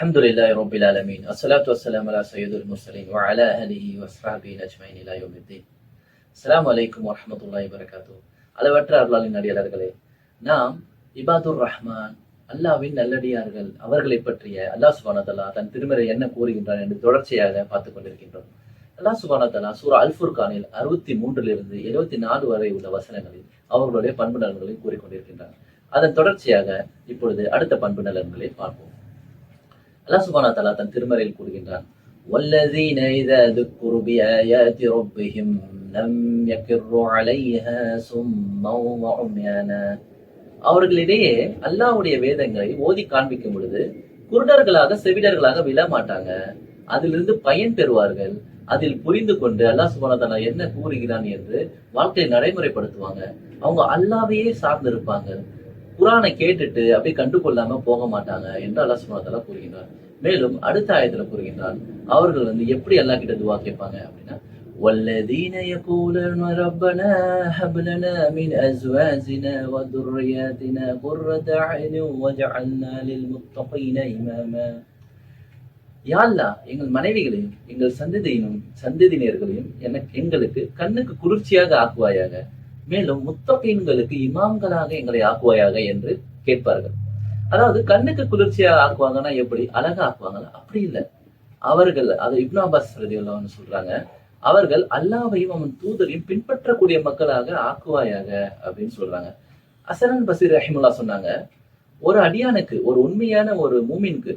الحمد لله رب العالمين الصلاة والسلام على سيد المرسلين وعلى آله وصحبه أجمعين إلى يوم الدين السلام عليكم ورحمة الله وبركاته அளவற்ற அருளாளின் அடியாளர்களே நாம் இபாதுர் ரஹ்மான் அல்லாவின் நல்லடியார்கள் அவர்களை பற்றிய அல்லாஹ் சுபானதல்லா தன் திருமறை என்ன கூறுகின்றான் என்று தொடர்ச்சியாக பார்த்துக் கொண்டிருக்கின்றோம் அல்லாஹ் சுபானதல்லா சூரா அல் ஃபுர்கானில் அறுபத்தி மூன்றிலிருந்து எழுபத்தி நாலு வரை உள்ள வசனங்களில் அவர்களுடைய பண்பு நலன்களை கூறிக்கொண்டிருக்கின்றார் அதன் தொடர்ச்சியாக இப்பொழுது அடுத்த பண்பு நலன்களை பார்ப்போம் அல்லாஹ் சுபானா தலா தன் திருமறையில் கூறுகின்றான் والذين إذا ذكروا بآيات ربهم لم يكروا عليها سما وعميانا அவர்களிடையே அல்லாஹ்வுடைய வேதங்களை ஓதி காண்பிக்கும் பொழுது குருடர்களாக செவிடர்களாக விழ மாட்டாங்க அதிலிருந்து பயன் பெறுவார்கள் அதில் புரிந்து கொண்டு அல்லாஹ் சுபானதலா என்ன கூறுகிறான் என்று வாழ்க்கையை நடைமுறைப்படுத்துவாங்க அவங்க அல்லாவையே சார்ந்திருப்பாங்க குரானை கேட்டுட்டு அப்படியே கண்டுகொள்ளாம போக மாட்டாங்க என்று அல்லாஹ் சுபானதலா கூறுகின்றார் மேலும் அடுத்த ஆயத்துல கூறுகின்றான் அவர்கள் வந்து எப்படி அல்லா கிட்ட துவா கேட்பாங்க அப்படின்னா والذين يقولون ربنا هب لنا من ازواجنا وذرياتنا قرة اعين واجعلنا للمتقين اماما யா அல்லாஹ் எங்கள் மனைவிகளையும் எங்கள் சந்ததியினும் சந்ததியினர்களையும் எனக்கு எங்களுக்கு கண்ணுக்கு குளிர்ச்சியாக ஆக்குவாயாக மேலும் முத்தகீன்களுக்கு இமாம்களாக எங்களை ஆக்குவாயாக என்று கேட்பார்கள். அதாவது கண்ணுக்கு குளிர்ச்சியா ஆக்குவாங்கன்னா எப்படி? அழகா ஆக்குவாங்களா? அப்படி இல்லை. அவர்கள் அது இப்னு அப்பாஸ் ரதியுல்லான்னு சொல்றாங்க அவர்கள் அல்லாவையும் அவன் தூதரையும் பின்பற்றக்கூடிய மக்களாக ஆக்குவாயாக அப்படின்னு சொல்றாங்க. அசரன் பசீர் ரஹிமுல்லா சொன்னாங்க ஒரு அடியானுக்கு ஒரு உண்மையான ஒரு மூமின்க்கு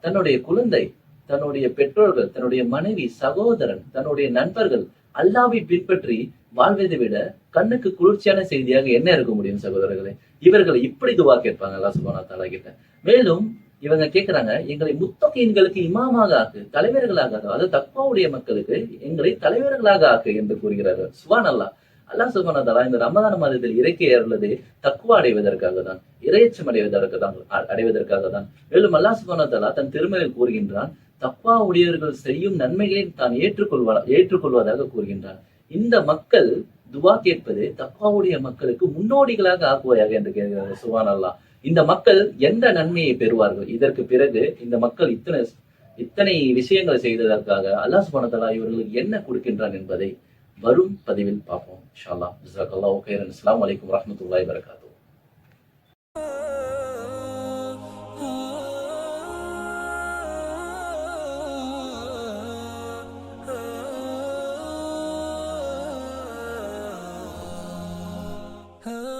தன்னுடைய குழந்தை தன்னுடைய பெற்றோர்கள் தன்னுடைய மனைவி சகோதரன் தன்னுடைய நண்பர்கள் அல்லாவை பின்பற்றி வாழ்வதை விட கண்ணுக்கு குளிர்ச்சியான செய்தியாக என்ன இருக்க முடியும் சகோதரர்களே? இவர்களை இப்படி துவா கேட்பாங்க அல்லா சுபானா தாலா கிட்ட. மேலும் இவங்க கேட்கிறாங்க எங்களை முத்தகையின்களுக்கு இமாமாக ஆக்கு தலைவர்களாக அதாவது தக்வாவுடைய மக்களுக்கு எங்களை தலைவர்களாக ஆக்கு என்று கூறுகிறார்கள் சுபான் அல்லா அல்லாஹ் சுபானா தாலா இந்த ரமதான மாதத்தில் இறக்கை ஏறுள்ளது தக்குவா அடைவதற்காக தான் இறையச்சம் அடைவதற்கு தான் அடைவதற்காக தான். மேலும் அல்லாஹ் சுபானா தாலா தன் திருமலையில் கூறுகின்றான் தக்குவா உடையவர்கள் செய்யும் நன்மைகளை தான் ஏற்றுக்கொள்வா ஏற்றுக்கொள்வதாக கூறுகின்றான். இந்த மக்கள் துவா கேட்பது தப்பாவுடைய மக்களுக்கு முன்னோடிகளாக ஆக்குவாயாக என்று கேட்கிறார் சுவான் அல்லா இந்த மக்கள் எந்த நன்மையை பெறுவார்கள்? இதற்கு பிறகு இந்த மக்கள் இத்தனை இத்தனை விஷயங்களை செய்ததற்காக அல்லாஹ் சுபானதலா இவர்களுக்கு என்ன கொடுக்கின்றான் என்பதை வரும் பதிவில் பார்ப்போம். இன்ஷா அல்லாஹ் ஜஸாக்கல்லாஹு கைரன். அஸ்ஸலாமு அலைக்கும் Oh.